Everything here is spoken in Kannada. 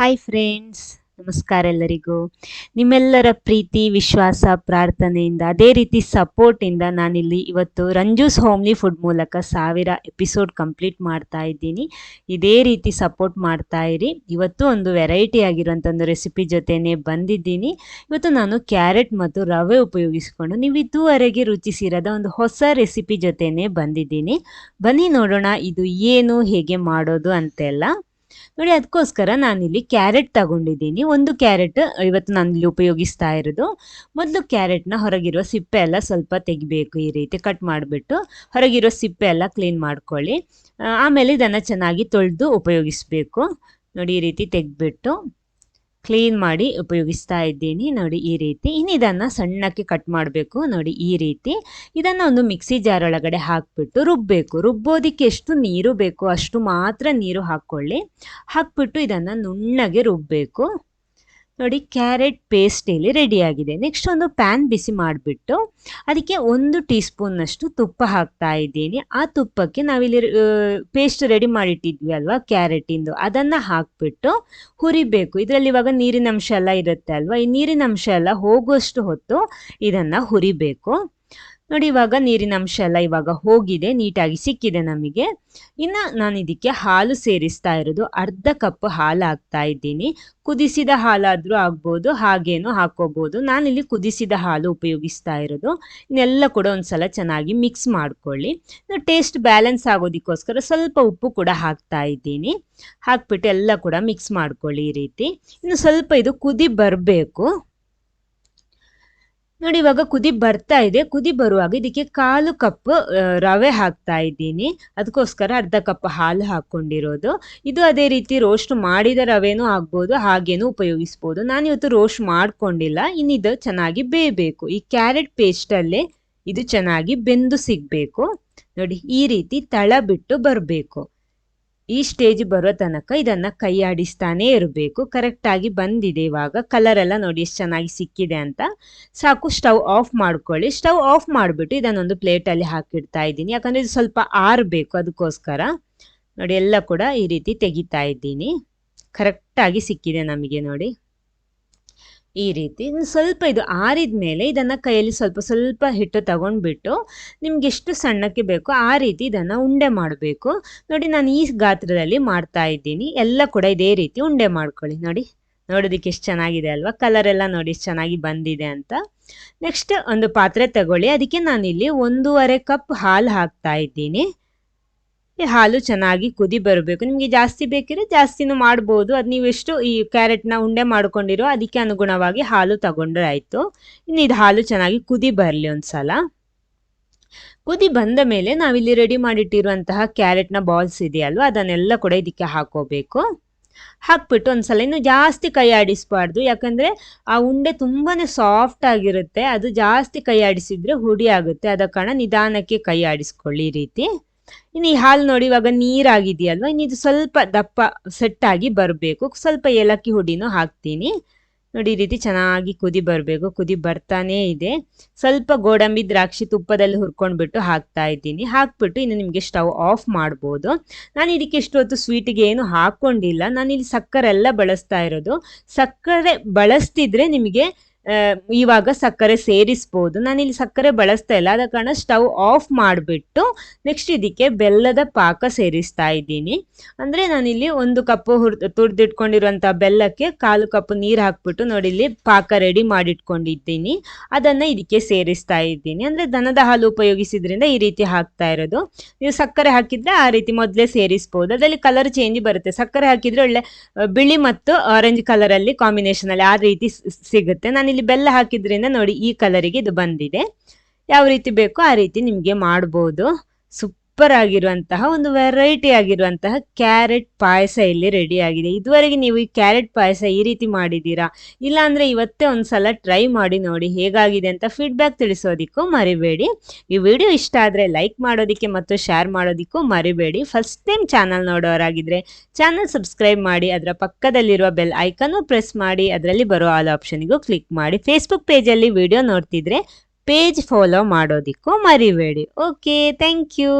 ಹಾಯ್ ಫ್ರೆಂಡ್ಸ್ ನಮಸ್ಕಾರ ಎಲ್ಲರಿಗೂ. ನಿಮ್ಮೆಲ್ಲರ ಪ್ರೀತಿ, ವಿಶ್ವಾಸ, ಪ್ರಾರ್ಥನೆಯಿಂದ, ಅದೇ ರೀತಿ ಸಪೋರ್ಟಿಂದ ನಾನಿಲ್ಲಿ ಇವತ್ತು ರಂಜೂಸ್ ಹೋಮ್ಲಿ ಫುಡ್ ಮೂಲಕ ಸಾವಿರ ಎಪಿಸೋಡ್ ಕಂಪ್ಲೀಟ್ ಮಾಡ್ತಾ ಇದ್ದೀನಿ. ಇದೇ ರೀತಿ ಸಪೋರ್ಟ್ ಮಾಡ್ತಾ ಇರಿ. ಇವತ್ತು ಒಂದು ವೆರೈಟಿ ಆಗಿರುವಂಥ ಒಂದು ರೆಸಿಪಿ ಜೊತೆನೇ ಬಂದಿದ್ದೀನಿ. ಇವತ್ತು ನಾನು ಕ್ಯಾರೆಟ್ ಮತ್ತು ರವೆ ಉಪಯೋಗಿಸಿಕೊಂಡು ನೀವು ಇದುವರೆಗೆ ರುಚಿಸಿರದ ಒಂದು ಹೊಸ ರೆಸಿಪಿ ಜೊತೆನೇ ಬಂದಿದ್ದೀನಿ. ಬನ್ನಿ ನೋಡೋಣ, ಇದು ಏನು, ಹೇಗೆ ಮಾಡೋದು ಅಂತೆಲ್ಲ. ನೋಡಿ, ಅದಕ್ಕೋಸ್ಕರ ನಾನಿಲ್ಲಿ ಕ್ಯಾರೆಟ್ ತಗೊಂಡಿದ್ದೀನಿ. ಒಂದು ಕ್ಯಾರೆಟ್, ಇವತ್ತು ನಾನು ಇಲ್ಲಿ ಉಪಯೋಗಿಸ್ತಾ ಇರೋದು. ಮೊದಲು ಕ್ಯಾರೆಟ್ನ ಹೊರಗಿರೋ ಸಿಪ್ಪೆ ಎಲ್ಲ ಸ್ವಲ್ಪ ತೆಗಿಬೇಕು ಈ ರೀತಿ ಕಟ್ ಮಾಡಿಬಿಟ್ಟು. ಹೊರಗಿರೋ ಸಿಪ್ಪೆ ಎಲ್ಲ ಕ್ಲೀನ್ ಮಾಡ್ಕೊಳ್ಳಿ. ಆಮೇಲೆ ಇದನ್ನು ಚೆನ್ನಾಗಿ ತೊಳೆದು ಉಪಯೋಗಿಸಬೇಕು. ನೋಡಿ, ಈ ರೀತಿ ತೆಗೆದ್ಬಿಟ್ಟು. ಕ್ಲೀನ್ ಮಾಡಿ ಉಪಯೋಗಿಸ್ತಾ ಇದ್ದೀನಿ. ನೋಡಿ ಈ ರೀತಿ. ಇನ್ನು ಇದನ್ನು ಸಣ್ಣಕ್ಕೆ ಕಟ್ ಮಾಡಬೇಕು. ನೋಡಿ ಈ ರೀತಿ. ಇದನ್ನು ಒಂದು ಮಿಕ್ಸಿ ಜಾರ್ ಒಳಗಡೆ ಹಾಕಿಬಿಟ್ಟು ರುಬ್ಬಬೇಕು ರುಬ್ಬೋದಕ್ಕೆ ಎಷ್ಟು ನೀರು ಬೇಕು ಅಷ್ಟು ಮಾತ್ರ ನೀರು ಹಾಕ್ಕೊಳ್ಳಿ. ಹಾಕ್ಬಿಟ್ಟು ಇದನ್ನು ನುಣ್ಣಗೆ ರುಬ್ಬಬೇಕು ನೋಡಿ ಕ್ಯಾರೆಟ್ ಪೇಸ್ಟ್ ಇಲ್ಲಿ ರೆಡಿಯಾಗಿದೆ ನೆಕ್ಸ್ಟ್ ಒಂದು ಪ್ಯಾನ್ ಬಿಸಿ ಮಾಡಿಬಿಟ್ಟು ಅದಕ್ಕೆ ಒಂದು ಟೀ ಸ್ಪೂನ್ನಷ್ಟು ತುಪ್ಪ ಹಾಕ್ತಾ ಇದ್ದೀನಿ. ಆ ತುಪ್ಪಕ್ಕೆ ನಾವಿಲ್ಲಿ ಪೇಸ್ಟ್ ರೆಡಿ ಮಾಡಿಟ್ಟಿದ್ವಿ ಅಲ್ವಾ ಕ್ಯಾರೆಟಿಂದು ಅದನ್ನು ಹಾಕ್ಬಿಟ್ಟು ಹುರಿಬೇಕು. ಇದರಲ್ಲಿ ಇವಾಗ ನೀರಿನ ಅಂಶ ಎಲ್ಲ ಇರುತ್ತೆ ಅಲ್ವಾ? ಈ ನೀರಿನ ಅಂಶ ಎಲ್ಲ ಹೋಗುವಷ್ಟು ಹೊತ್ತು ಇದನ್ನು ಹುರಿಬೇಕು. ನೋಡಿ, ಇವಾಗ ನೀರಿನ ಅಂಶ ಎಲ್ಲ ಇವಾಗ ಹೋಗಿದೆ, ನೀಟಾಗಿ ಸಿಕ್ಕಿದೆ ನಮಗೆ. ಇನ್ನು ನಾನು ಇದಕ್ಕೆ ಹಾಲು ಸೇರಿಸ್ತಾ ಇರೋದು, ಅರ್ಧ ಕಪ್ ಹಾಲು ಹಾಕ್ತಾ ಇದ್ದೀನಿ. ಕುದಿಸಿದ ಹಾಲಾದರೂ ಆಗ್ಬೋದು, ಹಾಗೇನು ಹಾಕೋಬೋದು. ನಾನಿಲ್ಲಿ ಕುದಿಸಿದ ಹಾಲು ಉಪಯೋಗಿಸ್ತಾ ಇರೋದು. ಇನ್ನೆಲ್ಲ ಕೂಡ ಒಂದ್ಸಲ ಚೆನ್ನಾಗಿ ಮಿಕ್ಸ್ ಮಾಡ್ಕೊಳ್ಳಿ. ಟೇಸ್ಟ್ ಬ್ಯಾಲೆನ್ಸ್ ಆಗೋದಕ್ಕೋಸ್ಕರ ಸ್ವಲ್ಪ ಉಪ್ಪು ಕೂಡ ಹಾಕ್ತಾ ಇದ್ದೀನಿ. ಹಾಕ್ಬಿಟ್ಟು ಎಲ್ಲ ಕೂಡ ಮಿಕ್ಸ್ ಮಾಡ್ಕೊಳ್ಳಿ ಈ ರೀತಿ. ಇನ್ನು ಸ್ವಲ್ಪ ಇದು ಕುದಿ ಬರಬೇಕು. ನೋಡಿ, ಇವಾಗ ಕುದಿ ಬರ್ತಾ ಇದೆ. ಕುದಿ ಬರುವಾಗ ಇದಕ್ಕೆ ಕಾಲು ಕಪ್ ರವೆ ಹಾಕ್ತಾ ಇದ್ದೀನಿ. ಅದಕ್ಕೋಸ್ಕರ ಅರ್ಧ ಕಪ್ ಹಾಲು ಹಾಕೊಂಡಿರೋದು ಇದು ಅದೇ ರೀತಿ ರೋಸ್ಟ್ ಮಾಡಿದ ರವೆನೂ ಆಗ್ಬೋದು, ಹಾಗೇನು ಉಪಯೋಗಿಸ್ಬೋದು. ನಾನು ಇವತ್ತು ರೋಸ್ಟ್ ಮಾಡ್ಕೊಂಡಿಲ್ಲ. ಇನ್ನಿದು ಚೆನ್ನಾಗಿ ಬೇಯಬೇಕು. ಈ ಕ್ಯಾರೆಟ್ ಪೇಸ್ಟಲ್ಲೇ ಇದು ಚೆನ್ನಾಗಿ ಬೆಂದು ಸಿಗಬೇಕು. ನೋಡಿ, ಈ ರೀತಿ ತಳ ಬಿಟ್ಟು ಬರಬೇಕು. ಈ ಸ್ಟೇಜ್ ಬರೋ ತನಕ ಇದನ್ನ ಕೈ ಆಡಿಸ್ತಾನೆ ಇರಬೇಕು ಕರೆಕ್ಟಾಗಿ ಬಂದಿದೆ ಇವಾಗ. ಕಲರ್ ಎಲ್ಲ ನೋಡಿ ಎಷ್ಟು ಚೆನ್ನಾಗಿ ಸಿಕ್ಕಿದೆ ಅಂತ. ಸಾಕು ಸ್ಟವ್ ಆಫ್ ಮಾಡ್ಕೊಳ್ಳಿ. ಸ್ಟವ್ ಆಫ್ ಮಾಡಿಬಿಟ್ಟು ಇದನ್ನೊಂದು ಪ್ಲೇಟಲ್ಲಿ ಹಾಕಿಡ್ತಾ ಇದ್ದೀನಿ. ಯಾಕಂದರೆ ಇದು ಸ್ವಲ್ಪ ಆರಬೇಕು ಅದಕ್ಕೋಸ್ಕರ. ನೋಡಿ, ಎಲ್ಲ ಕೂಡ ಈ ರೀತಿ ತೆಗಿತಾ ಇದ್ದೀನಿ. ಕರೆಕ್ಟಾಗಿ ಸಿಕ್ಕಿದೆ ನಮಗೆ ನೋಡಿ. ಈ ರೀತಿ. ಸ್ವಲ್ಪ ಇದು ಆರಿದ ಮೇಲೆ ಇದನ್ನು ಕೈಯಲ್ಲಿ ಸ್ವಲ್ಪ ಸ್ವಲ್ಪ ಹಿಟ್ಟು ತಗೊಂಡ್ಬಿಟ್ಟು ನಿಮ್ಗೆ ಎಷ್ಟು ಸಣ್ಣಕ್ಕೆ ಬೇಕೋ ಆ ರೀತಿ ಇದನ್ನು ಉಂಡೆ ಮಾಡಬೇಕು. ನೋಡಿ, ನಾನು ಈ ಗಾತ್ರದಲ್ಲಿ ಮಾಡ್ತಾ ಇದ್ದೀನಿ. ಎಲ್ಲ ಕೂಡ ಇದೇ ರೀತಿ ಉಂಡೆ ಮಾಡ್ಕೊಳ್ಳಿ. ನೋಡಿ, ನೋಡೋದಕ್ಕೆ ಎಷ್ಟು ಚೆನ್ನಾಗಿದೆ ಅಲ್ವಾ? ಕಲರ್ ಎಲ್ಲ ನೋಡಿ ಎಷ್ಟು ಚೆನ್ನಾಗಿ ಬಂದಿದೆ ಅಂತ. ನೆಕ್ಸ್ಟ್ ಒಂದು ಪಾತ್ರೆ ತಗೊಳ್ಳಿ. ಅದಕ್ಕೆ ನಾನಿಲ್ಲಿ ಒಂದೂವರೆ ಕಪ್ ಹಾಲು ಹಾಕ್ತಾ ಇದ್ದೀನಿ. ಈ ಹಾಲು ಚೆನ್ನಾಗಿ ಕುದಿ ಬರಬೇಕು. ನಿಮಗೆ ಜಾಸ್ತಿ ಬೇಕಿದ್ರೆ ಜಾಸ್ತಿನೂ ಮಾಡ್ಬೋದು. ಅದು ನೀವು ಎಷ್ಟು ಈ ಕ್ಯಾರೆಟ್ನ ಉಂಡೆ ಮಾಡ್ಕೊಂಡಿರೋ ಅದಕ್ಕೆ ಅನುಗುಣವಾಗಿ ಹಾಲು ತಗೊಂಡ್ರೆ ಆಯಿತು. ಇನ್ನು ಇದು ಹಾಲು ಚೆನ್ನಾಗಿ ಕುದಿ ಬರಲಿ ಒಂದು ಸಲ ಕುದಿ ಬಂದ ಮೇಲೆ ನಾವಿಲ್ಲಿ ರೆಡಿ ಮಾಡಿಟ್ಟಿರುವಂತಹ ಕ್ಯಾರೆಟ್ನ ಬಾಲ್ಸ್ ಇದೆಯಲ್ವ, ಅದನ್ನೆಲ್ಲ ಕೂಡ ಇದಕ್ಕೆ ಹಾಕೋಬೇಕು. ಹಾಕ್ಬಿಟ್ಟು ಒಂದ್ಸಲ ಇನ್ನು ಜಾಸ್ತಿ ಕೈ ಆಡಿಸ್ಬಾರ್ದು ಯಾಕಂದರೆ ಆ ಉಂಡೆ ತುಂಬಾ ಸಾಫ್ಟ್ ಆಗಿರುತ್ತೆ. ಅದು ಜಾಸ್ತಿ ಕೈ ಆಡಿಸಿದ್ರೆ ಹುಡಿ ಆಗುತ್ತೆ. ಅದ ಕಾರಣ ನಿಧಾನಕ್ಕೆ ಕೈ ಆಡಿಸ್ಕೊಳ್ಳಿ ರೀತಿ. ಇನ್ನು ಈ ಹಾಲು ನೋಡಿ ಇವಾಗ ನೀರಾಗಿದೆಯಲ್ವ? ಇನ್ನು ಇದು ಸ್ವಲ್ಪ ದಪ್ಪ ಸೆಟ್ ಆಗಿ ಬರಬೇಕು. ಸ್ವಲ್ಪ ಏಲಕ್ಕಿ ಹುಡಿನೂ ಹಾಕ್ತೀನಿ. ನೋಡಿ ಈ ರೀತಿ ಚೆನ್ನಾಗಿ ಕುದಿ ಬರಬೇಕು. ಕುದಿ ಬರ್ತಾನೇ ಇದೆ. ಸ್ವಲ್ಪ ಗೋಡಂಬಿ ದ್ರಾಕ್ಷಿ ತುಪ್ಪದಲ್ಲಿ ಹುರ್ಕೊಂಡ್ಬಿಟ್ಟು ಹಾಕ್ತಾ ಇದ್ದೀನಿ. ಹಾಕ್ಬಿಟ್ಟು ಇನ್ನು ನಿಮಗೆ ಸ್ಟವ್ ಆಫ್ ಮಾಡ್ಬೋದು. ನಾನು ಇದಕ್ಕೆ ಇಷ್ಟು ಹೊತ್ತು ಸ್ವೀಟಿಗೆ ಏನು ಹಾಕ್ಕೊಂಡಿಲ್ಲ ನಾನು ಇಲ್ಲಿ ಸಕ್ಕರೆ ಎಲ್ಲ ಬಳಸ್ತಾ ಇರೋದು. ಸಕ್ಕರೆ ಬಳಸ್ತಿದ್ರೆ ನಿಮಗೆ ಇವಾಗ ಸಕ್ಕರೆ ಸೇರಿಸ್ಬೋದು. ನಾನಿಲ್ಲಿ ಸಕ್ಕರೆ ಬಳಸ್ತಾ ಇಲ್ಲ. ಆದ ಕಾರಣ ಸ್ಟವ್ ಆಫ್ ಮಾಡಿಬಿಟ್ಟು ನೆಕ್ಸ್ಟ್ ಇದಕ್ಕೆ ಬೆಲ್ಲದ ಪಾಕ ಸೇರಿಸ್ತಾ ಇದ್ದೀನಿ. ಅಂದರೆ ನಾನಿಲ್ಲಿ ಒಂದು ಕಪ್ಪು ಹುರ್, ತುರಿದಿಟ್ಕೊಂಡಿರುವಂಥ ಬೆಲ್ಲಕ್ಕೆ ಕಾಲು ಕಪ್ ನೀರು ಹಾಕ್ಬಿಟ್ಟು ನೋಡಿ ಇಲ್ಲಿ ಪಾಕ ರೆಡಿ ಮಾಡಿಟ್ಕೊಂಡಿದ್ದೀನಿ. ಅದನ್ನು ಇದಕ್ಕೆ ಸೇರಿಸ್ತಾ ಇದ್ದೀನಿ. ಅಂದರೆ ದನದ ಹಾಲು ಉಪಯೋಗಿಸಿದ್ರಿಂದ ಈ ರೀತಿ ಹಾಕ್ತಾ ಇರೋದು. ನೀವು ಸಕ್ಕರೆ ಹಾಕಿದರೆ ಆ ರೀತಿ ಮೊದಲೇ ಸೇರಿಸ್ಬೋದು. ಅದರಲ್ಲಿ ಕಲರ್ ಚೇಂಜ್ ಬರುತ್ತೆ. ಸಕ್ಕರೆ ಹಾಕಿದರೆ ಒಳ್ಳೆ ಬಿಳಿ ಮತ್ತು ಆರೆಂಜ್ ಕಲರಲ್ಲಿ ಕಾಂಬಿನೇಷನಲ್ಲಿ ಆ ರೀತಿ ಸಿಗುತ್ತೆ. ನಾನು ಇಲ್ಲಿ ಬೆಲ್ಲ ಹಾಕಿದ್ರಿಂದ ನೋಡಿ ಈ ಕಲರಿಗೆ ಇದು ಬಂದಿದೆ. ಯಾವ ರೀತಿ ಬೇಕೋ ಆ ರೀತಿ ನಿಮಗೆ ಮಾಡ್ಬೋದು. ಸೂಪರ್ ಆಗಿರುವಂತಹ ಒಂದು ವೆರೈಟಿ ಆಗಿರುವಂತಹ ಕ್ಯಾರೆಟ್ ಪಾಯಸ ಇಲ್ಲಿ ರೆಡಿ ಆಗಿದೆ. ಇದುವರೆಗೆ ನೀವು ಈ ಕ್ಯಾರೆಟ್ ಪಾಯಸ ಈ ರೀತಿ ಮಾಡಿದ್ದೀರಾ? ಇಲ್ಲಾಂದ್ರೆ ಇವತ್ತೇ ಒಂದು ಸಲ ಟ್ರೈ ಮಾಡಿ ನೋಡಿ ಹೇಗಾಗಿದೆ ಅಂತ ಫೀಡ್ಬ್ಯಾಕ್ ತಿಳಿಸೋದಿಕ್ಕೂ ಮರಿಬೇಡಿ. ಈ ವಿಡಿಯೋ ಇಷ್ಟ ಆದರೆ ಲೈಕ್ ಮಾಡೋದಕ್ಕೆ ಮತ್ತು ಶೇರ್ ಮಾಡೋದಿಕ್ಕೂ ಮರಿಬೇಡಿ. ಫಸ್ಟ್ ಟೈಮ್ ಚಾನಲ್ ನೋಡೋರಾಗಿದ್ದರೆ ಚಾನಲ್ ಸಬ್ಸ್ಕ್ರೈಬ್ ಮಾಡಿ, ಅದರ ಪಕ್ಕದಲ್ಲಿರುವ ಬೆಲ್ ಐಕನ್ನು ಪ್ರೆಸ್ ಮಾಡಿ, ಅದರಲ್ಲಿ ಬರೋ ಆಲ್ ಆಪ್ಷನಿಗೂ ಕ್ಲಿಕ್ ಮಾಡಿ. ಫೇಸ್ಬುಕ್ ಪೇಜಲ್ಲಿ ವಿಡಿಯೋ ನೋಡ್ತಿದ್ರೆ ಪೇಜ್ ಫಾಲೋ ಮಾಡೋದಕ್ಕೂ ಮರಿಬೇಡಿ. Okay thank you